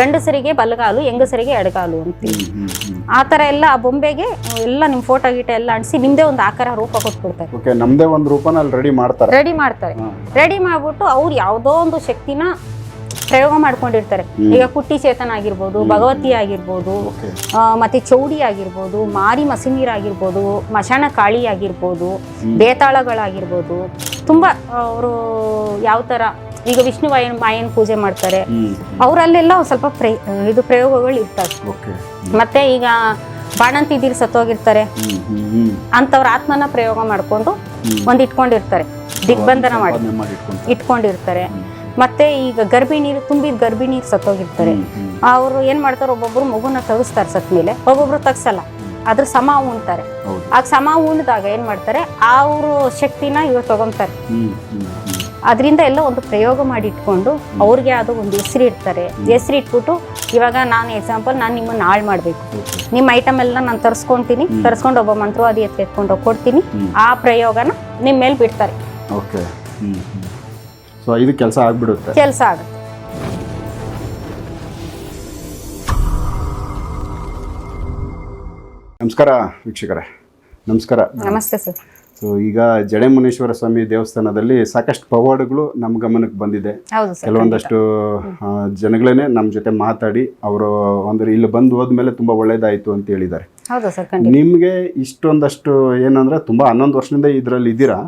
ಗಂಡಸರಿಗೆ ಬಲಗಾಲು ಹೆಂಗಸರಿಗೆ ಎಡಗಾಲು ಅಂತ. ಆ ತರ ಎಲ್ಲ ಆ ಬೊಂಬೆಗೆ ಎಲ್ಲ ನಿಮ್ ಫೋಟೋ ಗೀಟ ಎಲ್ಲ ಅಂಟಿಸಿ ನಿಮ್ದೇ ಒಂದು ಆಕಾರ ರೂಪ ಕೊಟ್ಬಿಡ್ತಾರೆ. ಓಕೆ ನಮ್ದೇ ಒಂದು ರೂಪನ ಅಲ್ಲಿ ರೆಡಿ ಮಾಡ್ತಾರೆ. ರೆಡಿ ಮಾಡ್ತಾರೆ. ರೆಡಿ ಮಾಡ್ಬಿಟ್ಟು ಅವ್ರು ಯಾವುದೋ ಒಂದು ಶಕ್ತಿನ ಪ್ರಯೋಗ ಮಾಡ್ಕೊಂಡಿರ್ತಾರೆ. ಈಗ ಕುಟ್ಟಿ ಚೇತನ ಆಗಿರ್ಬೋದು ಭಗವತಿ ಆಗಿರ್ಬೋದು ಮತ್ತೆ ಚೌಡಿ ಆಗಿರ್ಬೋದು ಮಾರಿ ಮಸಿನೀರ್ ಆಗಿರ್ಬೋದು ಮಶಾಣ ಕಾಳಿ ಆಗಿರ್ಬೋದು ಬೇತಾಳಗಳಾಗಿರ್ಬೋದು ತುಂಬಾ ಅವರು ಯಾವ ಥರ ಈಗ ವಿಷ್ಣು ವಾಯನ್ ಮಾಯನ್ ಪೂಜೆ ಮಾಡ್ತಾರೆ. ಅವರಲ್ಲೆಲ್ಲ ಸ್ವಲ್ಪ ಪ್ರೇ ಇದು ಪ್ರಯೋಗಗಳು ಇರ್ತವೆ. ಮತ್ತೆ ಈಗ ಬಾಣಂತಿದ್ದೀರಿ ಸತ್ತೋಗಿರ್ತಾರೆ. ಅಂತವ್ರ ಆತ್ಮನ ಪ್ರಯೋಗ ಮಾಡಿಕೊಂಡು ಒಂದು ಇಟ್ಕೊಂಡಿರ್ತಾರೆ. ದಿಗ್ಬಂಧನ ಮಾಡಿ. ಇಟ್ಕೊಂಡಿರ್ತಾರೆ. ಮತ್ತೆ ಈಗ ಗರ್ಭಿಣೀರು ತುಂಬಿದ ಗರ್ಭಿಣೀರು ಸತ್ತೋಗಿರ್ತಾರೆ. ಹ್ಮ್, ಹ್ಮ್. ಅವರು ಏನ್ ಮಾಡ್ತಾರೆ ಒಬ್ಬೊಬ್ರು ಮಗುನ ತಗಿಸ್ತಾರೆ ಸತ್ ಮೇಲೆ ಒಬ್ಬೊಬ್ರು ತಗ್ಸಲ್ಲ. ಅದ್ರ ಸಮ ಉಣ್ತಾರೆ. ಆಗ ಸಮ ಉಣ್ದಾಗ ಏನ್ ಮಾಡ್ತಾರೆ ಅವರು ಶಕ್ತಿನ ಇವ್ರು ತಗೊಂತಾರೆ. ಅದರಿಂದ ಎಲ್ಲ ಒಂದು ಪ್ರಯೋಗ ಮಾಡಿ ಇಟ್ಕೊಂಡು ಅವ್ರಿಗೆ ಅದು ಒಂದು ಹೆಸರು ಇಡ್ತಾರೆ. ಹೆಸರು ಇಟ್ಬಿಟ್ಟು ಇವಾಗ ನಾನು ಎಕ್ಸಾಂಪಲ್ ನಾನು ನಿಮ್ಮನ್ನು ಹಾಳು ಮಾಡಬೇಕು. ನಿಮ್ಮ ಐಟಮ್ ಎಲ್ಲ ನಾನು ತರಿಸ್ಕೊಂತೀನಿ. ತರಿಸ್ಕೊಂಡು ಒಬ್ಬ ಮಂತ್ರವಾದಿ ಎತ್ತಿ ಎತ್ಕೊಂಡು ಕೊಡ್ತೀನಿ. ಆ ಪ್ರಯೋಗನ ನಿಮ್ಮ ಮೇಲೆ ಬಿಡ್ತಾರೆ. ಓಕೆ. ಸೊ ಇದು ಕೆಲಸ ಆಗ್ಬಿಡುತ್ತೆ. ಕೆಲಸ ಆಗುತ್ತೆ. ನಮಸ್ಕಾರ ವೀಕ್ಷಕರೇ. ನಮಸ್ಕಾರ. ನಮಸ್ತೆ ಸರ್. ಸೊ ಈಗ ಜಡೆಮುನೇಶ್ವರ ಸ್ವಾಮಿ ದೇವಸ್ಥಾನದಲ್ಲಿ ಸಾಕಷ್ಟು ಪವಾಡಗಳು ನಮ್ಮ ಗಮನಕ್ಕೆ ಬಂದಿದೆ. ಹೌದು ಸರ್ ಕೆಲವೊಂದಷ್ಟು ಜನಗಳೇನೆ ನಮ್ಮ ಜೊತೆ ಮಾತಾಡಿ ಅವರು ಅಂದ್ರೆ ಇಲ್ಲಿ ಬಂದು ಹೋದ್ಮೇಲೆ ತುಂಬಾ ಒಳ್ಳೇದಾಯ್ತು ಅಂತ ಹೇಳಿದ್ದಾರೆ. ಹೌದು ಸರ್ ಖಂಡಿತ. ನಿಮಗೆ ಇಷ್ಟೊಂದಷ್ಟು ಏನಂದ್ರೆ ತುಂಬಾ ಹನ್ನೊಂದು ವರ್ಷದಿಂದ ಇದರಲ್ಲಿ ಇದ್ದೀರಾ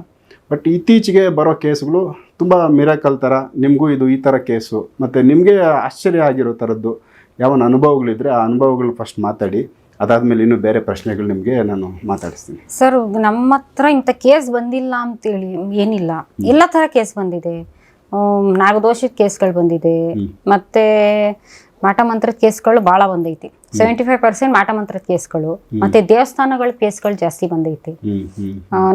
ಬಟ್ ಇತ್ತೀಚೆಗೆ ಬರೋ ಕೇಸ್ಗಳು ತುಂಬಾ ಮಿರಾಕಲ್ ಥರ ನಿಮಗೂ ಇದು ಈ ಥರ ಕೇಸು ಮತ್ತೆ ನಿಮಗೆ ಆಶ್ಚರ್ಯ ಆಗಿರೋ ಥರದ್ದು ಯಾವ ಅನುಭವಗಳಿದ್ರೆ ಆ ಅನುಭವಗಳು ಫಸ್ಟ್ ಮಾತಾಡಿ. ಅದಾದ್ಮೇಲೆ ಇನ್ನು ಬೇರೆ ಪ್ರಶ್ನೆಗಳು ನಿಮಗೆ ನಾನು ಮಾತಾಡಿಸ್ತೀನಿ. ಸರ್ ನಮ್ಮ ಹತ್ರ ಇಂಥ ಕೇಸ್ ಬಂದಿಲ್ಲ ಅಂತೇಳಿ ಏನಿಲ್ಲ. ಎಲ್ಲ ಥರ ಕೇಸ್ ಬಂದಿದೆ. ನಾಗದೋಷದ ಕೇಸ್ಗಳು ಬಂದಿದೆ. ಮತ್ತೆ ಮಾಟ ಮಂತ್ರದ ಕೇಸ್ಗಳು ಭಾಳ ಬಂದೈತಿ. ಸೆವೆಂಟಿ ಫೈವ್ ಪರ್ಸೆಂಟ್ ಮಾಟ ಮಂತ್ರದ ಕೇಸ್ಗಳು ಮತ್ತೆ ದೇವಸ್ಥಾನಗಳ ಕೇಸ್ಗಳು ಜಾಸ್ತಿ ಬಂದೈತಿ.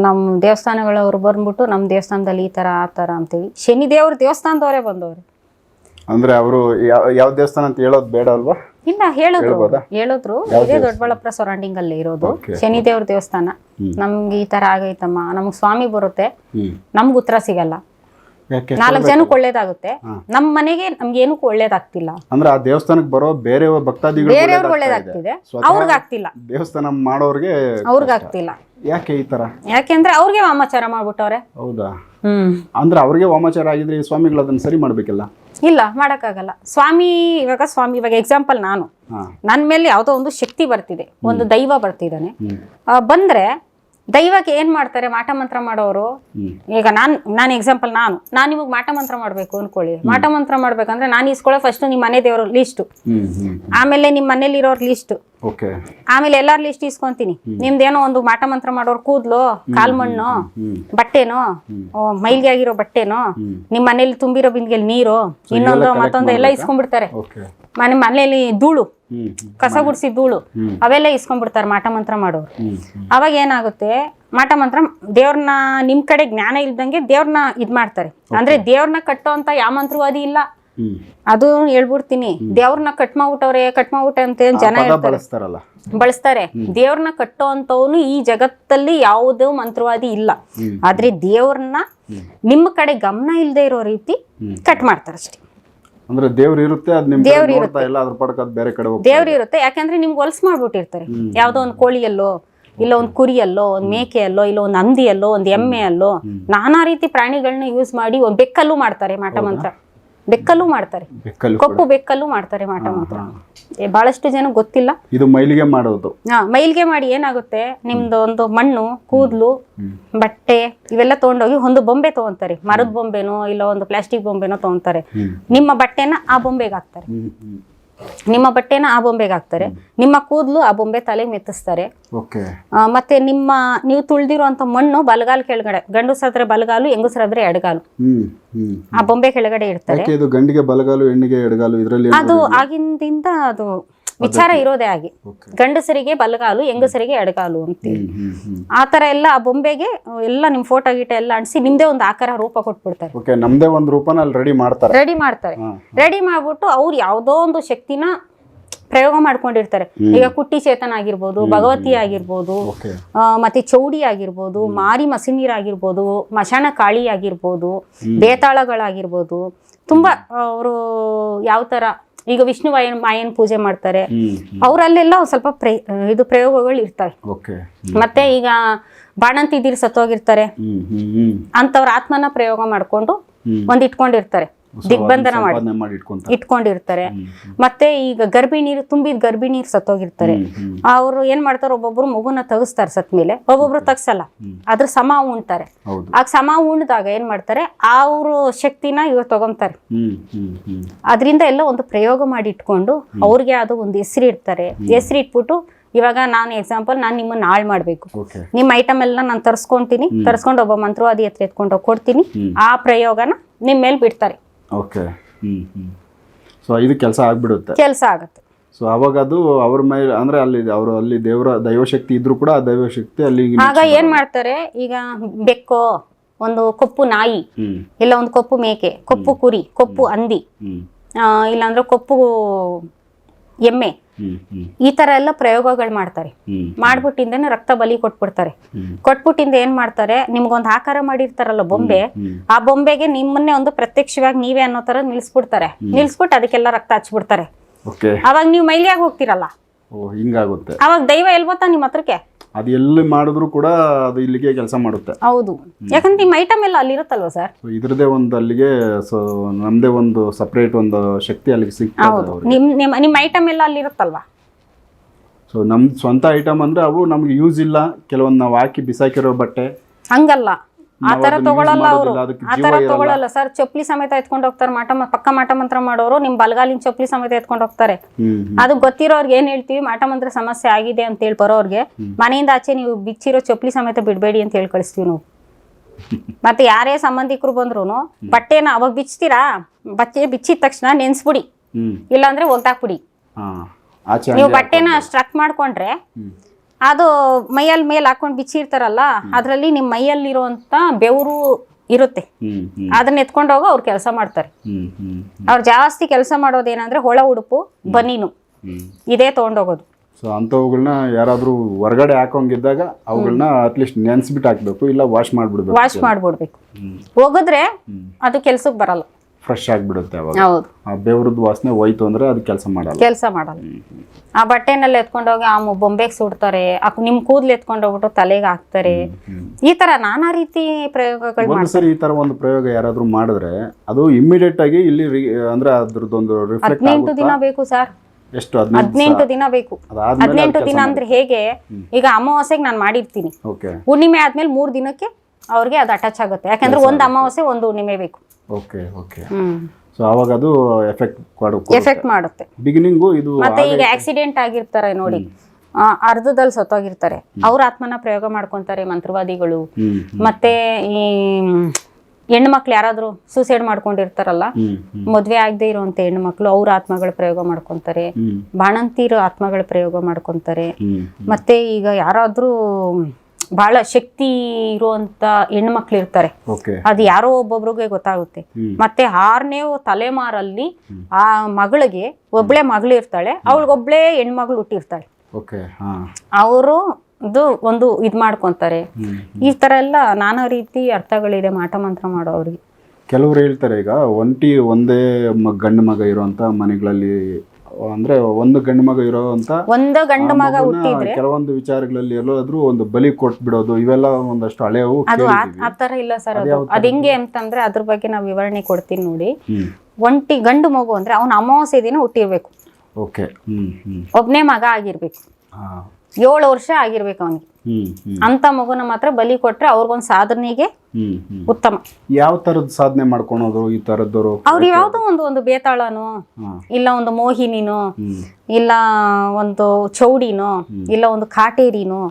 ನಮ್ಮ ದೇವಸ್ಥಾನಗಳವ್ರು ಬಂದ್ಬಿಟ್ಟು ನಮ್ಮ ದೇವಸ್ಥಾನದಲ್ಲಿ ಈ ಥರ ಆ ಥರ ಅಂತೇಳಿ. ಶನಿ ದೇವ್ರ ದೇವಸ್ಥಾನದವರೇ ಬಂದವರು. ಅಂದ್ರೆ ಅವರು ಯಾವ ಯಾವ ದೇವಸ್ಥಾನ ಅಂತ ಹೇಳೋದು ಬೇಡ ಅಲ್ವಾ? ಇಲ್ಲ ಹೇಳಿದ್ರು? ಹೇಳಿದ್ರು ಇದೇ ದೊಡ್ಡಬಳ್ಳಾಪುರ ಸರೌಂಡಿಂಗ್ ಅಲ್ಲಿ ಇರೋದು. ಶನಿದೇವ್ರ ಶನಿ ದೇವಸ್ಥಾನ ನಮ್ಗೆ ಈ ತರ ಆಗೈತಮ್ಮ. ನಮ್ಗೆ ಸ್ವಾಮಿ ಬರುತ್ತೆ. ನಮ್ಗ್ ಉತ್ತರ ಸಿಗಲ್ಲ. ನಾಲ್ಕು ಜನಕ್ಕೆ ಒಳ್ಳೇದಾಗುತ್ತೆ. ನಮ್ಮ ಮನೆಗೆ ನಮ್ಗೆ ಏನಕ್ಕೂ ಒಳ್ಳೇದಾಗ್ತಿಲ್ಲ. ಅಂದ್ರೆ ಆ ದೇವಸ್ಥಾನಕ್ಕೆ ಬರೋ ಬೇರೆ ಭಕ್ತಾದಿಗಳು ಬೇರೆಯವ್ರಿಗೆ. ಒಳ್ಳೇದಾಗ್ತಿದೆ. ಅವ್ರಿಗಾಗ್ತಿಲ್ಲ ಅವ್ರಿಗೆ ಆಗ್ತಿಲ್ಲ. ದೇವಸ್ಥಾನ ಮಾಡೋರ್ಗೆ ಅವ್ರಿಗಾಗ್ತಿಲ್ಲ ಯಾಕೆ ಈ ತರ? ಯಾಕೆಂದ್ರೆ ಅವ್ರಿಗೆ ವಾಮಾಚಾರ ಮಾಡ್ಬಿಟ್ಟವ್ರೆ. ಹೌದಾ? ಹ್ಮ್. ಅಂದ್ರೆ ಅವ್ರಿಗೆ ವಾಮಾಚಾರ ಆಗಿದ್ರೆ ಸ್ವಾಮಿಗಳು ಅದನ್ನ ಸರಿ ಮಾಡ್ಬೇಕಲ್ಲ? ಇಲ್ಲ ಮಾಡೋಕ್ಕಾಗಲ್ಲ. ಸ್ವಾಮಿ ಇವಾಗ ಸ್ವಾಮಿ ಇವಾಗ ಎಕ್ಸಾಂಪಲ್ ನಾನು. ನನ್ನ ಮೇಲೆ ಯಾವುದೋ ಒಂದು ಶಕ್ತಿ ಬರ್ತಿದೆ ಒಂದು ದೈವ ಬರ್ತಿದ್ದಾನೆ. ಬಂದರೆ ದೈವಕ್ಕೆ ಏನು ಮಾಡ್ತಾರೆ ಮಾಟ ಮಂತ್ರ ಮಾಡೋರು? ಈಗ ನಾನು ನಾನು ಎಕ್ಸಾಂಪಲ್ ನಾನು. ನಾನು ನಿಮಗೆ ಮಾಟ ಮಂತ್ರ ಮಾಡಬೇಕು ಅನ್ಕೊಳ್ಳಿ. ಮಾಟ ಮಂತ್ರ ಮಾಡ್ಬೇಕಂದ್ರೆ ನಾನು ಇಸ್ಕೊಳ್ಳೋ ಫಸ್ಟ್ ನಿಮ್ಮ ಮನೆ ದೇವ್ರ ಲಿಸ್ಟು ಆಮೇಲೆ ನಿಮ್ಮ ಮನೇಲಿ ಇರೋರ್ ಲಿಸ್ಟ್ ಆಮೇಲೆ ಎಲ್ಲಾರ್ ಲಿಸ್ಟ್ ಇಸ್ಕೊಂತೀನಿ. ನಿಮ್ದೇನೋ ಒಂದು ಮಾಟ ಮಂತ್ರ ಮಾಡೋರ್ ಕೂದ್ಲು ಕಾಲ್ ಮಣ್ಣು ಬಟ್ಟೆನೋ ಮೈಲ್ಗೆ ಆಗಿರೋ ಬಟ್ಟೆನೋ ನಿಮ್ ಮನೇಲಿ ತುಂಬಿರೋ ಬಿಂದಿಗೆಲ್ ನೀರು ಇನ್ನೊಂದು ಮತ್ತೊಂದು ಎಲ್ಲ ಇಸ್ಕೊಂಡ್ಬಿಡ್ತಾರೆ. ಮನೆ ಮನೇಲಿ ಧೂಳು ಕಸ ಗುಡಿಸಿ ಧೂಳು ಅವೆಲ್ಲ ಇಸ್ಕೊಂಡ್ಬಿಡ್ತಾರೆ ಮಾಟ ಮಂತ್ರ ಮಾಡೋರು. ಅವಾಗ ಏನಾಗುತ್ತೆ ಮಾಟ ಮಂತ್ರ ದೇವ್ರನ್ನ ನಿಮ್ ಕಡೆ ಜ್ಞಾನ ಇಲ್ದಂಗೆ ದೇವ್ರನ್ನ ಇದ್ ಮಾಡ್ತಾರೆ. ಅಂದ್ರೆ ದೇವ್ರನ್ನ ಕಟ್ಟೋ ಅಂತ ಯಾವ ಮಂತ್ರವಾದಿ ಇಲ್ಲ. ಅದು ಹೇಳ್ಬಿಡ್ತೀನಿ. ದೇವ್ರನ್ನ ಕಟ್ ಮಾಡ್ಬಿಟ್ಟವ್ರೆ ಕಟ್ ಮಾಡ್ಬಿಟ್ಟೆ ಅಂತ ಏನ್ ಜನ ಹೇಳ್ತಾರೆ. ಬಳಸ್ತಾರೆ. ದೇವ್ರನ್ನ ಕಟ್ಟೋ ಅಂತವನು ಈ ಜಗತ್ತಲ್ಲಿ ಯಾವುದೇ ಮಂತ್ರವಾದಿ ಇಲ್ಲ. ಆದ್ರೆ ದೇವ್ರನ್ನ ನಿಮ್ಮ ಕಡೆ ಗಮನ ಇಲ್ಲದೆ ಇರೋ ರೀತಿ ಕಟ್ ಮಾಡ್ತಾರೆ ಅಷ್ಟೇ. ಅಂದ್ರೆ ದೇವ್ರು ಇರುತ್ತೆ ಅದ್ ನಿಮ್ ಕಡೆ ನೋಡ್ತಾ ಇಲ್ಲ ಅದ್ರ ಪಡಕ ಅದ್ ಬೇರೆ ಕಡೆ ಹೋಗ್ತಾ ದೇವ್ರು ಇರುತ್ತೆ. ಯಾಕಂದ್ರೆ ನಿಮ್ಗೆ ಹೊಲ್ಸ್ ಮಾಡ್ಬಿಟ್ಟಿರ್ತಾರೆ. ಯಾವ್ದೋ ಒಂದು ಕೋಳಿಯಲ್ಲೋ ಇಲ್ಲ ಒಂದು ಕುರಿಯಲ್ಲೋ ಒಂದು ಮೇಕೆಯಲ್ಲೋ ಇಲ್ಲ ಒಂದು ಹಂದಿಯಲ್ಲೋ ಒಂದು ಎಮ್ಮೆಯಲ್ಲೋ ನಾನಾ ರೀತಿ ಪ್ರಾಣಿಗಳನ್ನ ಯೂಸ್ ಮಾಡಿ ಒಂದು ಬೆಕ್ಕಲ್ಲೂ ಮಾಡ್ತಾರೆ ಮಾಟ ಮಂತ್ರ. ಬೆಕ್ಕಲ್ಲೂ ಮಾಡ್ತಾರೆ. ಬೆಕ್ಕಲ್ಲಿ ಕಪ್ಪು ಬೆಕ್ಕಲ್ಲೂ ಮಾಡ್ತಾರೆ ಮಾಟ ಮಾತ್ರ. ಬಹಳಷ್ಟು ಜನ ಗೊತ್ತಿಲ್ಲ. ಇದು ಮೈಲಿಗೆ ಮಾಡೋದು. ಹಾ ಮೈಲಿಗೆ ಮಾಡಿ ಏನಾಗುತ್ತೆ? ನಿಮ್ದು ಒಂದು ಮಣ್ಣು ಕೂದಲು ಬಟ್ಟೆ ಇವೆಲ್ಲ ತಗೊಂಡೋಗಿ ಒಂದು ಬೊಂಬೆ ತಗೊಂತಾರೆ. ಮರದ ಬೊಂಬೆನೋ ಇಲ್ಲ ಒಂದು ಪ್ಲಾಸ್ಟಿಕ್ ಬೊಂಬೆನೋ ತಗೊಂತಾರೆ. ನಿಮ್ಮ ಬಟ್ಟೆನ ಆ ಬೊಂಬೆಗೆ ಹಾಕ್ತಾರೆ. ನಿಮ್ಮ ಬಟ್ಟೆನ ಆ ಬೊಂಬೆಗೆ ಹಾಕ್ತಾರೆ. ನಿಮ್ಮ ಕೂದಲು ಆ ಬೊಂಬೆ ತಲೆಗೆ ಮೆತ್ತಿಸ್ತಾರೆ. ಮತ್ತೆ ನಿಮ್ಮ ನೀವು ತುಳ್ದಿರುವಂತ ಮಣ್ಣು ಬಲಗಾಲ್ ಕೆಳಗಡೆ ಗಂಡಸಾದ್ರೆ ಬಲಗಾಲು ಹೆಂಗಸರಾದ್ರೆ ಎಡಗಾಲು. ಆ ಬೊಂಬೆ ಕೆಳಗಡೆ ಇಡ್ತಾರೆ. ಅದು ಆಗಿಂದಿಂದ ಅದು ವಿಚಾರ ಇರೋದೇ ಆಗಿ. ಗಂಡಸರಿಗೆ ಬಲಗಾಲು ಹೆಂಗಸರಿಗೆ ಎಡಗಾಲು ಅಂತೀವಿ. ಆತರ ಎಲ್ಲ ಆ ಬೊಂಬೆಗೆ ಎಲ್ಲ ನಿಮ್ ಫೋಟೋ ಗೀಟ ಎಲ್ಲ ಅಂಟಿಸಿ ನಿಮ್ದೇ ಒಂದು ಆಕಾರ ರೂಪ ಕೊಟ್ಬಿಡ್ತಾರೆ. ಓಕೆ ನಮ್ದೇ ಒಂದು ರೂಪನ ಅಲ್ಲಿ ರೆಡಿ ಮಾಡ್ತಾರೆ. ರೆಡಿ ಮಾಡ್ತಾರೆ. ರೆಡಿ ಮಾಡ್ಬಿಟ್ಟು ಅವ್ರು ಯಾವುದೋ ಒಂದು ಶಕ್ತಿನ ಪ್ರಯೋಗ ಮಾಡ್ಕೊಂಡಿರ್ತಾರೆ. ಈಗ ಕುಟ್ಟಿ ಚೇತನ ಆಗಿರ್ಬೋದು ಭಗವತಿ ಆಗಿರ್ಬೋದು ಮತ್ತೆ ಚೌಡಿ ಆಗಿರ್ಬೋದು ಮಾರಿ ಮಸಿನೀರ್ ಆಗಿರ್ಬೋದು ಮಶಾಣ ಕಾಳಿ ಆಗಿರ್ಬೋದು ಬೇತಾಳಗಳಾಗಿರ್ಬೋದು. ತುಂಬಾ ಅವರು ಯಾವ ಥರ ಈಗ ವಿಷ್ಣು ಮಾಯನ್ ಮಾಯನ್ ಪೂಜೆ ಮಾಡ್ತಾರೆ. ಅವರಲ್ಲೆಲ್ಲ ಸ್ವಲ್ಪ ಪ್ರೇ ಇದು ಪ್ರಯೋಗಗಳು ಇರ್ತವೆ. ಮತ್ತೆ ಈಗ ಬಾಣಂತಿದ್ದೀರಿ ಸತ್ತೋಗಿರ್ತಾರೆ. ಅಂತವ್ರ ಆತ್ಮನ ಪ್ರಯೋಗ ಮಾಡ್ಕೊಂಡು ಒಂದಿಟ್ಕೊಂಡಿರ್ತಾರೆ ಒಂದ್ ಇಟ್ಕೊಂಡಿರ್ತಾರೆ. ದಿಗ್ಬಂಧನ ಮಾಡಿ ಇಟ್ಕೊಂಡಿರ್ತಾರೆ. ಮತ್ತೆ ಈಗ ಗರ್ಭಿಣೀರು ತುಂಬಿದ ಗರ್ಭಿಣೀರು ಸತ್ತೋಗಿರ್ತಾರೆ. ಅವ್ರು ಏನ್ ಮಾಡ್ತಾರೆ ಒಬ್ಬೊಬ್ರು ಮಗುನ ತಗಸ್ತಾರೆ ಸತ್ ಮೇಲೆ. ಒಬ್ಬೊಬ್ರು ತಗ್ಸಲ್ಲ. ಅದ್ರ ಸಮ ಉಣ್ತಾರೆ. ಆಗ ಸಮ ಉಣ್ದಾಗ ಏನ್ ಮಾಡ್ತಾರೆ ಅವ್ರ ಶಕ್ತಿನ ಇವ್ರು ತಗೊಂತಾರೆ ಅದರಿಂದ ಎಲ್ಲ ಒಂದು ಪ್ರಯೋಗ ಮಾಡಿ ಇಟ್ಕೊಂಡು ಅವ್ರಿಗೆ ಅದು ಒಂದು ಹೆಸರು ಇಡ್ತಾರೆ. ಹೆಸರು ಇಟ್ಬಿಟ್ಟು ಇವಾಗ ನಾನು ಎಕ್ಸಾಂಪಲ್ ನಾನು ನಿಮ್ಮನ್ನ ಹಾಳು ಮಾಡಬೇಕು. ನಿಮ್ಮ ಐಟಮ್ ಎಲ್ಲ ನಾನು ತರ್ಸ್ಕೊಂತೀನಿ. ತರ್ಸ್ಕೊಂಡು ಒಬ್ಬ ಮಂತ್ರವಾದಿ ಹತ್ರ ಎತ್ಕೊಂಡು ಹೋಗಿ ಕೊಡ್ತೀನಿ. ಆ ಪ್ರಯೋಗನ ನಿಮ್ಮ ಮೇಲೆ ಬಿಡ್ತಾರೆ. ಓಕೆ ಹ್ಮ್ ಹ್ಮ್. ಸೊ ಇದು ಕೆಲಸ ಆಗ್ಬಿಡುತ್ತೆ. ಕೆಲಸ ಆಗುತ್ತೆ. ಸೊ ಅವಾಗ ಅದು ಅವ್ರ ಮೇಲೆ ಅಂದ್ರೆ ಅಲ್ಲಿ ಅವರು ಅಲ್ಲಿ ದೇವರ ದೈವಶಕ್ತಿ ಇದ್ರೂ ಕೂಡ ಆ ದೈವಶಕ್ತಿ ಅಲ್ಲಿ ಆಗ ಏನ್ ಮಾಡ್ತಾರೆ? ಈಗ ಬೆಕ್ಕು ಒಂದು ಕೊಪ್ಪು ನಾಯಿ ಇಲ್ಲ ಒಂದು ಕೊಪ್ಪು ಮೇಕೆ ಕೊಪ್ಪು ಕುರಿ ಕೊಪ್ಪು ಹಂದಿ ಇಲ್ಲ ಅಂದ್ರೆ ಇಲ್ಲಾಂದ್ರೆ ಕೊಪ್ಪು ಎಮ್ಮೆ ಈ ತರ ಎಲ್ಲ ಪ್ರಯೋಗಗಳು ಮಾಡ್ತಾರೆ. ಮಾಡ್ಬಿಟ್ಟಿಂದೇನೆ ರಕ್ತ ಬಲಿ ಕೊಟ್ಬಿಡ್ತಾರೆ. ಕೊಟ್ಬಿಟ್ಟಿಂದ ಏನ್ ಮಾಡ್ತಾರೆ? ನಿಮ್ಗೊಂದು ಆಕಾರ ಮಾಡಿರ್ತಾರಲ್ಲ ಬೊಂಬೆ ಆ ಬೊಂಬೆಗೆ ನಿಮ್ಮನ್ನೇ ಒಂದು ಪ್ರತ್ಯಕ್ಷವಾಗಿ ನೀವೇ ಅನ್ನೋ ತರ ನಿಲ್ಸ್ಬಿಡ್ತಾರೆ. ನಿಲ್ಸ್ಬಿಟ್ಟು ಅದಕ್ಕೆಲ್ಲ ರಕ್ತ ಹಚ್ಬಿಡ್ತಾರೆ ಅವಾಗ ನೀವು ಮೈಲಿಯಾಗಿ ಹೋಗ್ತಿರಲ್ಲ? ಓ ಹಿಂಗಾಗುತ್ತೆ. ಅವಾಗ ದೈವ ಎಲ್ ಬರ್ತಾ ನಿಮ್ಮ ಹತ್ರಕ್ಕೆ? ಅದು ಎಲ್ಲಿ ಮಾಡಿದ್ರು ಕೂಡ ಅದು ಇಲ್ಲಿಗೆ ಕೆಲಸ ಮಾಡುತ್ತೆ. ಹೌದು. ಯಾಕಂದ್ರೆ ನಿಮ್ಮ ಐಟಮ್ ಎಲ್ಲ ಅಲ್ಲಿರುತ್ತಲ್ವ ಸರ್ ಸೊ ಇದ್ರದೇ ಒಂದು ಅಲ್ಲಿಗೆ ಸೊ ನಮ್ದೇ ಒಂದು ಸಪ್ರೇಟ್ ಒಂದು ಶಕ್ತಿ ಅಲ್ಲಿಗೆ ಸಿಗ್ತದೆ ಹೌದು. ನಿಮ್ ನಿಮ್ಮ ನಿಮ್ಮ ಐಟಮ್ ಎಲ್ಲ ಅಲ್ಲಿರುತ್ತಲ್ವಾ ಸೊ ನಮ್ ಸ್ವಂತ ಐಟಮ್ ಅಂದ್ರೆ ಅವು ನಮ್ಗೆ ಯೂಸ್ ಇಲ್ಲ. ಕೆಲವೊಂದು ನಾವು ಹಾಕಿ ಬಿಸಾಕಿರೋ ಬಟ್ಟೆ. ಹಂಗಲ್ಲ. ಆ ನಾವು ತರ ಅದನ್ನ use ತಗೊಳಲ್ಲ ಅವರು. ಆತರ. ತಗೊಳಲ್ಲ. ಸರ್ ಚಪ್ಪಲಿ ಸಮೇತ ಎತ್ಕೊಂಡು ಹೋಗ್ತಾರೆ. ಮಾಟ ಪಕ್ಕ ಮಾಟ ಮಂತ್ರ ಮಾಡೋರು ನಿಮ್ ಬಲಗಾಲಿನ ಚಪ್ಪಲಿ ಸಮೇತ ಎತ್ಕೊಂಡು ಹೋಗ್ತಾರೆ. ಅದು ಗೊತ್ತಿರೋರ್ಗೆ ಏನ್ ಹೇಳ್ತೀವಿ? ಮಾಟ ಮಂತ್ರ ಸಮಸ್ಯೆ ಆಗಿದೆ ಅಂತ ಹೇಳಿ ಬರೋರ್ಗೆ ಮನೆಯಿಂದ ಆಚೆ ನೀವು ಬಿಚ್ಚಿರೋ ಚಪ್ಪಲಿ ಸಮೇತ ಬಿಡ್ಬೇಡಿ ಅಂತ ಹೇಳಿ ಕಳಿಸ್ತೀವಿ ನಾವು. ಮತ್ತೆ ಯಾರೇ ಸಂಬಂಧಿಕರು ಬಂದ್ರು ಬಟ್ಟೆನ ಅವಾಗ ಬಿಚ್ತೀರಾ? ಬಟ್ಟೆ ಬಿಚ್ಚಿದ ತಕ್ಷಣ ನೆನ್ಸ್ಬಿಡಿ. ಇಲ್ಲಾಂದ್ರೆ ಒಗ್ದಾಕ್ಬಿಡಿ. ನೀವು ಬಟ್ಟೆನ ಸ್ಟ್ರಕ್ ಮಾಡ್ಕೊಂಡ್ರೆ. ಅದು ಮೈಯಲ್ಲಿ ಮೇಲೆ ಹಾಕೊಂಡು ಬಿಚ್ಚಿರ್ತಾರಲ್ಲ ಅದರಲ್ಲಿ ನಿಮ್ಮ ಮೈಯಲ್ಲಿರುವಂತ ಬೆವರು ಇರುತ್ತೆ. ಅದನ್ನ ಎತ್ಕೊಂಡು ಹೋಗೋ ಅವ್ರು ಕೆಲಸ ಮಾಡ್ತಾರೆ. ಅವ್ರು ಜಾಸ್ತಿ ಕೆಲಸ ಮಾಡೋದೇನಂದ್ರೆ ಹೊಳ ಉಡುಪು ಬನೀನು ಇದೇ ತಗೊಂಡೋಗೋದು. ಸೊ ಅಂಥವುಗಳನ್ನ ಯಾರಾದರೂ ಹೊರಗಡೆ ಹಾಕೋಂಗಿದ್ದಾಗ ಅವುಗಳನ್ನ ಅಟ್ಲೀಸ್ಟ್ ನೆನೆಸ್ಬಿಟ್ಟು ಹಾಕ್ಬೇಕು ಇಲ್ಲ ವಾಶ್ ಮಾಡಿಬಿಡ್ಬೇಕು ವಾಶ್ ಮಾಡ್ಬಿಡ್ಬೇಕು. ಹೋಗಿದ್ರೆ ಅದು ಕೆಲ್ಸಕ್ಕೆ ಬರಲ್ಲ. ಫ್ರೆಶ್ ಆಗಿಬಿಡುತ್ತೆ ಅವಾಗ. ಹೌದು. ಆ ಬೆವ್ರದ್ದು ವಾಸನೆ ಹೋಯ್ತು ಅಂದ್ರೆ ಅದು ಕೆಲಸ ಮಾಡಲ್ಲ. ಕೆಲಸ ಮಾಡಲ್ಲ. ಆ ಬಟ್ಟೆನಲ್ಲಿ ಎತ್ಕೊಂಡೋಗಿ ಆ ಬೊಂಬೆಗೆ ಸುಡ್ತಾರೆ ಆ ನಿಮ್ ಕೂದ್ಲು ಎತ್ಕೊಂಡೋಗ್ಬಿಟ್ಟು ತಲೆಗೆ ಹಾಕ್ತಾರೆ. ಈ ತರ ನಾನಾ ರೀತಿ ಪ್ರಯೋಗಗಳು ಒಂದು ಸರಿ ಈ ತರ ಒಂದು ಪ್ರಯೋಗ ಯಾರಾದ್ರೂ ಮಾಡಿದ್ರೆ ಅದು ಇಮಿಡಿಯೇಟ್ ಆಗಿ ಇಲ್ಲಿ ಅಂದ್ರೆ ಅದ್ರದ್ದೊಂದು ಹದಿನೆಂಟು ದಿನ ಬೇಕು ಸರ್. ಎಷ್ಟು? ಹದಿನೆಂಟು ದಿನ? ಬೇಕು. ಹದಿನೆಂಟು ದಿನ ಅಂದ್ರೆ ಹೇಗೆ? ಈಗ ಅಮಾವಾಸ್ಯೆಗೆ ನಾನು ಮಾಡಿರ್ತೀನಿ. ಹುಣ್ಣಿಮೆ ಆದ್ಮೇಲೆ ಮೂರ್ ದಿನಕ್ಕೆ ಅವ್ರಿಗೆ ಅದು ಅಟ್ಯಾಚ್ ಆಗುತ್ತೆ. ಯಾಕಂದ್ರೆ ಒಂದು ಅಮಾವಾಸ್ಯೆ ಒಂದು ಹುಣ್ಣಿಮೆ ಬೇಕು. ಓಕೆ ಓಕೆ ಹ್ಮ್. ಸೊ ಅವಾಗ ಅದು ಎಫೆಕ್ಟ್ ಎಫೆಕ್ಟ್ ಮಾಡುತ್ತೆ. ಬಿಗಿನಿಂಗು ಇದು ಮತ್ತೆ ಈಗ ಆಕ್ಸಿಡೆಂಟ್ ಆಗಿರ್ತಾರೆ ನೋಡಿ. ಅರ್ಧದಲ್ಲಿ ಸತ್ತೋಗಿರ್ತಾರೆ. ಅವ್ರ ಆತ್ಮನ ಪ್ರಯೋಗ ಮಾಡ್ಕೊಂತಾರೆ ಮಂತ್ರವಾದಿಗಳು. ಮತ್ತೆ ಈ ಹೆಣ್ಣು ಮಕ್ಳು ಯಾರಾದ್ರೂ ಸೂಸೈಡ್ ಮಾಡ್ಕೊಂಡಿರ್ತಾರಲ್ಲ ಮದ್ವೆ ಆಗದೆ ಇರುವಂತ ಹೆಣ್ಣು ಮಕ್ಳು ಅವ್ರ ಆತ್ಮಗಳ ಪ್ರಯೋಗ ಮಾಡ್ಕೊಂತಾರೆ. ಬಾಣಂತಿರೋ ಆತ್ಮಗಳ ಪ್ರಯೋಗ ಮಾಡ್ಕೊಂತಾರೆ. ಮತ್ತೆ ಈಗ ಯಾರಾದ್ರೂ ಬಹಳ ಶಕ್ತಿ ಇರುವಂತ ಹೆಣ್ಣು ಮಕ್ಳು ಇರ್ತಾರೆ ಅದು ಯಾರೋ ಒಬ್ಬೊಬ್ರಿಗೆ ಗೊತ್ತಾಗುತ್ತೆ. ಮತ್ತೆ ಆರನೇ ತಲೆಮಾರಲ್ಲಿ ಆ ಮಗಳಿಗೆ ಒಬ್ಳೆ ಮಗಳು ಇರ್ತಾಳೆ ಅವಳಿಗೊಬ್ಳೆ ಹೆಣ್ಮಗಳು ಹುಟ್ಟಿರ್ತಾಳೆ. ಅವರು ಒಂದು ಇದ್ ಮಾಡ್ಕೊಂತಾರೆ. ಈ ತರ ಎಲ್ಲ ನಾನಾ ರೀತಿ ಅರ್ಥಗಳಿದೆ ಮಾಟ ಮಂತ್ರ ಮಾಡೋರಿಗೆ ಕೆಲವರು ಹೇಳ್ತಾರೆ ಈಗ ಒಂಟಿ ಒಂದೇ ಗಂಡು ಮಗ ಇರುವಂತ ಮನೆಗಳಲ್ಲಿ ಅಂದ್ರೆ ಒಂದು ಗಂಡು ಮಗ ಇರೋಂತ ಒಂದು ಗಂಡು ಮಗ ಹುಟ್ಟಿದ್ರೆ ಕೆಲವೊಂದು ವಿಚಾರಗಳಲ್ಲಿ ಎಲ್ಲಾದ್ರೂ ಒಂದು ಬಲಿ ಕೊಟ್ಬಿಡೋದು ಇವೆಲ್ಲ ಒಂದಷ್ಟು ಹಳೆಯವು ಅದು ಆತರ ತರ ಇಲ್ಲ ಸರ್ ಅದು ಅದ್. ಹೆಂಗೆ ಅಂತಂದ್ರೆ ಅದ್ರ ಬಗ್ಗೆ ನಾವು ವಿವರಣೆ ಕೊಡ್ತೀನಿ ನೋಡಿ. ಒಂಟಿ ಗಂಡು ಮಗು ಅಂದ್ರೆ ಅವನ ಅಮಾವಾಸ್ಯೆ ದಿನ ಹುಟ್ಟಿರ್ಬೇಕು. ಓಕೆ. ಒಬ್ನೇ ಮಗ ಆಗಿರ್ಬೇಕು. ಏಳು ವರ್ಷ ಆಗಿರ್ಬೇಕು ಅವನಿಗೆ. ಅಂತ ಮಗುನ ಮಾತ್ರ ಬಲಿ ಕೊಟ್ರೆ ಅವ್ರಿಗೊಂದು ಸಾಧನೆಗೆ ಉತ್ತಮ. ಯಾವ ತರದ ಸಾಧನೆ ಮಾಡ್ಕೊಳೋದು ಈ ತರದವರು ಅವ್ರು ಯಾವ್ದೋ ಒಂದು ಒಂದು ಬೇತಾಳನೋ ಇಲ್ಲ ಒಂದು ಮೋಹಿನಿನೋ ಇಲ್ಲ ಒಂದು ಚೌಡಿನೋ ಇಲ್ಲ ಒಂದು ಕಾಟೇರಿನೋ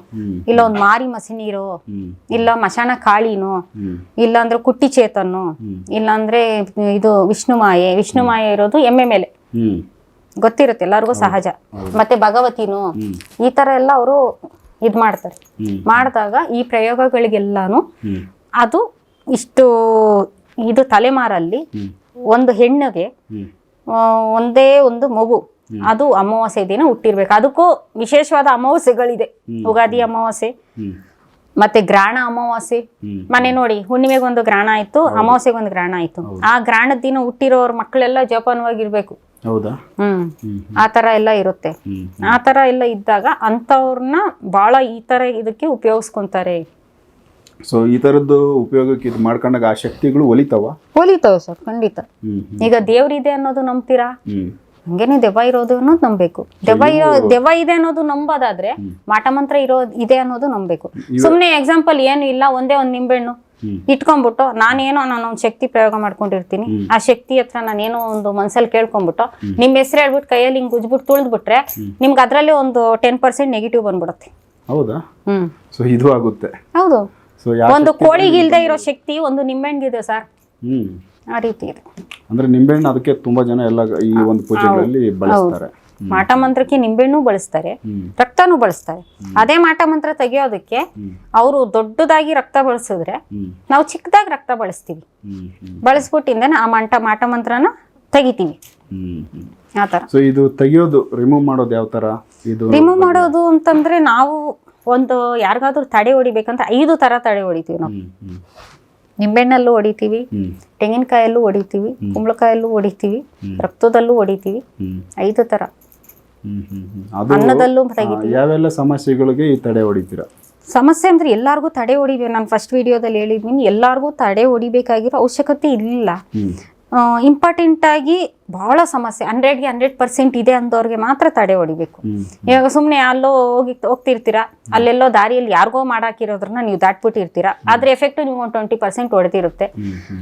ಇಲ್ಲ ಒಂದು ಮಾರಿ ಮಸಿನೀರೋ ಇಲ್ಲ ಮಶಾಣ ಕಾಳಿನೋ ಇಲ್ಲ ಅಂದ್ರೆ ಕುಟ್ಟಿ ಚೇತನ್ನು ಇಲ್ಲ ಅಂದ್ರೆ ಇದು ವಿಷ್ಣು ಮಾಯೆ ವಿಷ್ಣು ಮಾಯೆ ಇರೋದು ಎಮ್ಮೆ ಮೇಲೆ. ಗೊತ್ತಿರುತ್ತೆ ಎಲ್ಲರಿಗೂ ಸಹಜ. ಮತ್ತೆ ಭಗವತಿನೂ ಈ ತರ ಎಲ್ಲ ಅವರು ಇದ್ ಮಾಡ್ತಾರೆ. ಮಾಡಿದಾಗ ಈ ಪ್ರಯೋಗಗಳಿಗೆಲ್ಲಾನು ಅದು ಇಷ್ಟು ಇದು ತಲೆಮಾರಲ್ಲಿ ಒಂದು ಹೆಣ್ಣಿಗೆ ಒಂದೇ ಒಂದು ಮಗು ಅದು ಅಮಾವಾಸ್ಯೆ ದಿನ ಹುಟ್ಟಿರ್ಬೇಕು. ಅದಕ್ಕೂ ವಿಶೇಷವಾದ ಅಮಾವಾಸ್ಯೆಗಳಿದೆ. ಉಗಾದಿ ಅಮಾವಾಸ್ಯೆ ಮತ್ತೆ ಗ್ರಾಣ ಅಮಾವಾಸ್ಯೆ. ಮನೆ ನೋಡಿ ಹುಣ್ಣಿಮೆಗೊಂದು ಗ್ರಾಣ ಆಯ್ತು ಅಮಾವಾಸ್ಯೆಗೊಂದು ಗ್ರಾಣ ಆಯ್ತು. ಆ ಗ್ರಾಣದ ದಿನ ಹುಟ್ಟಿರೋರ್ ಮಕ್ಕಳೆಲ್ಲ ಜೋಪಾನವಾಗಿರ್ಬೇಕು. ಹೌದಾ? ಹ್ಮ್. ಆ ತರ ಎಲ್ಲ ಇರುತ್ತೆ. ಆ ತರ ಎಲ್ಲ ಇದ್ದಾಗ ಅಂಥವ್ರನ್ನ ಬಹಳ ಈ ತರ ಇದಕ್ಕೆ ಉಪಯೋಗಿಸ್ಕೊಂತಾರೆ. ಸೊ ಈ ತರದ್ದು ಉಪಯೋಗಕ್ಕೆ ಇದು ಮಾಡ್ಕೊಂಡಾಗ ಆ ಶಕ್ತಿಗಳು ಒಲಿತಾವ? ಒಲಿತವ ಸರ್ ಖಂಡಿತ. ಈಗ ದೇವ್ರಿದೆ ಅನ್ನೋದು ನಂಬ್ತೀರಾ? ಹಂಗೇನೆ ದೆವ್ವ ಇರೋದು ಅನ್ನೋದು ನಂಬಬೇಕು ದೆವ್ವ ಇರೋ ದೆವ್ವ ಇದೆ ಅನ್ನೋದು ನಂಬೋದಾದ್ರೆ ಮಾಟ ಮಂತ್ರ ಇರೋ ಇದೆ ಅನ್ನೋದು ನಂಬಬೇಕು ಸುಮ್ಮನೆ ಎಕ್ಸಾಂಪಲ್ ಏನು ಇಲ್ಲ ಒಂದೇ ಒಂದು ನಿಂಬೆಹಣ್ಣು. ಇಟ್ಕೊಂಡ್ಬಿಟ್ಟು ನಾನೇನೋ ನಾನು ಒಂದು ಶಕ್ತಿ ಪ್ರಯೋಗ ಮಾಡ್ಕೊಂಡಿರ್ತೀನಿ. ಆ ಶಕ್ತಿ ಹತ್ರ ನಾನೇನೋ ಒಂದು ಮನ್ಸಲ್ಲಿ ಕೇಳ್ಕೊಂಡ್ಬಿಟ್ಟು ನಿಮ್ಮ ಹೆಸರು ಹೇಳ್ಬಿಟ್ಟು ಕೈಯಲ್ಲಿ ಹಿಂಗೆ ಉಜ್ಬಿಟ್ಟು ತುಳಿದ್ಬಿಟ್ರೆ ನಿಮ್ಗೆ ಅದರಲ್ಲಿ ಒಂದು ಟೆನ್ ಪರ್ಸೆಂಟ್ ನೆಗೆಟಿವ್ ಬಂದ್ಬಿಡುತ್ತೆ. ಹೌದಾ? ಸೊ ಇದು ಆಗುತ್ತೆ. ಹೌದು. ಒಂದು ಕೋಳಿಗೆ ಇಲ್ದೇ ಇರೋ ಶಕ್ತಿ ಒಂದು ನಿಂಬೆಹಣ್ಣಿದೆ ಸರ್. ಆ ರೀತಿ ಇದೆ. ಅಂದ್ರೆ ನಿಂಬೆಹಣ್ಣು ಅದಕ್ಕೆ ತುಂಬಾ ಜನ ಎಲ್ಲ ಈ ಒಂದು ಪೂಜೆಗಳಲ್ಲಿ ಬಳಸ್ತಾರೆ. ಮಾಟ ಮಂತ್ರಕ್ಕೆ ನಿಂಬೆಹಣ್ಣು ಬಳಸ್ತಾರೆ ರಕ್ತನೂ ಬಳಸ್ತಾರೆ. ಅದೇ ಮಾಟ ಮಂತ್ರ ತೆಗಿಯೋದಕ್ಕೆ ಅವರು ದೊಡ್ಡದಾಗಿ ರಕ್ತ ಬಳಸಿದ್ರೆ ನಾವು ಚಿಕ್ಕದಾಗಿ ರಕ್ತ ಬಳಸ್ತೀವಿ. ಬಳಸ್ಬಿಟ್ಟಿಂದ ಆ ಮಂಟ ಮಾಟ ಮಂತ್ರನ ತೆಗಿತೀವಿ ಸೊ ಇದು ತೆಗಿಯೋದು ರಿಮೂವ್ ಮಾಡೋದು ಯಾವ ತರ ಇದು ರಿಮೂವ್ ಮಾಡೋದು ಅಂತಂದ್ರೆ ನಾವು ಒಂದು ಯಾರಿಗಾದ್ರೂ ತಡೆ ಹೊಡಿಬೇಕಂತ ಐದು ತರ ತಡೆ ಹೊಡಿತೀವಿ ನಾವು. ನಿಂಬೆಣ್ಣಲ್ಲೂ ಹೊಡಿತೀವಿ ತೆಂಗಿನಕಾಯಲ್ಲೂ ಹೊಡಿತೀವಿ ಕುಂಬಳಕಾಯಲ್ಲೂ ಹೊಡಿತೀವಿ ರಕ್ತದಲ್ಲೂ ಹೊಡಿತೀವಿ. ಐದು ಅದು ಅನ್ನದಲ್ಲೂ ಯಾವೆಲ್ಲ ಸಮಸ್ಯೆಗಳಿಗೆ ಈ ತಡೆ ಹೊಡಿತೀರಾ? ಸಮಸ್ಯೆ ಅಂದ್ರೆ ಎಲ್ಲಾರ್ಗೂ ತಡೆ ಹೊಡಿಬೇಕು. ನಾನು ಫಸ್ಟ್ ವಿಡಿಯೋದಲ್ಲಿ ಹೇಳಿದ್ವಿ ಎಲ್ಲಾರ್ಗೂ ತಡೆ ಹೊಡಿಬೇಕಾಗಿರೋ ಅವಶ್ಯಕತೆ ಇಲ್ಲ. ಇಂಪಾರ್ಟೆಂಟ್ ಆಗಿ ಬಹಳ ಸಮಸ್ಯೆ. ಹಂಡ್ರೆಡ್ಗೆ ಹಂಡ್ರೆಡ್ ಪರ್ಸೆಂಟ್ ಇದೆ ಅಂದವ್ರಿಗೆ ಮಾತ್ರ ತಡೆ ಹೊಡಿಬೇಕು. ಇವಾಗ ಸುಮ್ಮನೆ ಅಲ್ಲೋ ಹೋಗಿ ಹೋಗ್ತಿರ್ತೀರಾ? ಅಲ್ಲೆಲ್ಲೋ ದಾರಿಯಲ್ಲಿ ಯಾರಿಗೋ ಮಾಡಾಕಿರೋದ್ರನ್ನ ನೀವು ದಾಟ್ಬಿಟ್ಟಿರ್ತೀರಾ? ಅದ್ರ ಎಫೆಕ್ಟ್ ನೀವು ಒಂದು ಟ್ವೆಂಟಿ ಪರ್ಸೆಂಟ್ ಹೊಡೆದಿರುತ್ತೆ.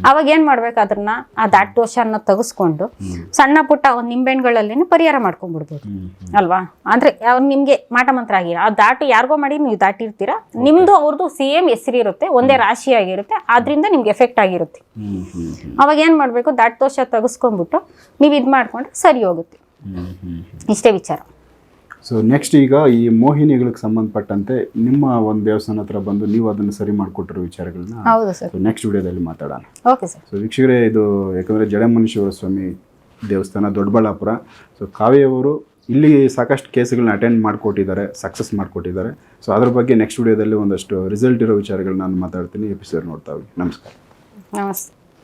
ಅವಾಗ ಏನು ಮಾಡ್ಬೇಕು ಅದನ್ನ ಆ ದಾಟ್ ದೋಷನ ತೆಗೆಸ್ಕೊಂಡು ಸಣ್ಣ ಪುಟ್ಟ ಒಂದು ನಿಂಬೆಹಣ್ಣುಗಳಲ್ಲೇ ಪರಿಹಾರ ಮಾಡ್ಕೊಂಡ್ಬಿಡ್ಬೋದು. ಅಲ್ವಾ? ಅಂದ್ರೆ ಅವ್ರು ನಿಮ್ಗೆ ಮಾಟ ಮಂತ್ರ ಆಗಿರ ಆ ದಾಟು ಯಾರಿಗೋ ಮಾಡಿ ನೀವು ದಾಟಿರ್ತೀರಾ? ನಿಮ್ದು ಅವ್ರದ್ದು ಸೇಮ್ ಹೆಸರು ಇರುತ್ತೆ ಒಂದೇ ರಾಶಿ ಆಗಿರುತ್ತೆ ಆದ್ರಿಂದ ನಿಮ್ಗೆ ಎಫೆಕ್ಟ್ ಆಗಿರುತ್ತೆ. ಅವಾಗ ಏನು ಮಾಡಬೇಕು? ದಾಟ್ ದೋಷ ತೆಗೆಸ್ಕೊಂಡ್ಬಿಟ್ಟು ನೀವು ಇದು ಮಾಡ್ಕೊಂಡ್ರೆ ಸರಿ ಹೋಗುತ್ತೆ. ಇಷ್ಟೇ ವಿಚಾರ. ಸೊ ನೆಕ್ಸ್ಟ್ ಈಗ ಈ ಮೋಹಿನಿಗಳಿಗೆ ಸಂಬಂಧಪಟ್ಟಂತೆ ನಿಮ್ಮ ಒಂದು ದೇವಸ್ಥಾನ ಹತ್ರ ಬಂದು ನೀವು ಅದನ್ನು ಸರಿ ಮಾಡಿಕೊಟ್ಟಿರೋ ವಿಚಾರಗಳನ್ನ ಹೌದು ಸರ್. ನೆಕ್ಸ್ಟ್ ವಿಡಿಯೋದಲ್ಲಿ ಮಾತಾಡೋಣ. Okay sir. ಸೊ ವೀಕ್ಷಕರೇ ಇದು ಯಾಕಂದರೆ ಜಡಮುನೀಶ್ವರ ಸ್ವಾಮಿ ದೇವಸ್ಥಾನ ದೊಡ್ಡಬಳ್ಳಾಪುರ. ಸೊ ಕಾವ್ಯವರು ಇಲ್ಲಿ ಸಾಕಷ್ಟು ಕೇಸ್ಗಳನ್ನ ಅಟೆಂಡ್ ಮಾಡಿಕೊಟ್ಟಿದ್ದಾರೆ ಸಕ್ಸಸ್ ಮಾಡಿಕೊಟ್ಟಿದ್ದಾರೆ. ಸೊ ಅದ್ರ ಬಗ್ಗೆ ನೆಕ್ಸ್ಟ್ ವಿಡಿಯೋದಲ್ಲಿ ಒಂದಷ್ಟು ರಿಸಲ್ಟ್ ಇರೋ ವಿಚಾರಗಳನ್ನ ನಾನು ಮಾತಾಡ್ತೀನಿ. ಎಪಿಸೋಡ್ ನೋಡ್ತಾ ಹೋಗಿ. ನಮಸ್ಕಾರ. ನಮಸ್ತೆ.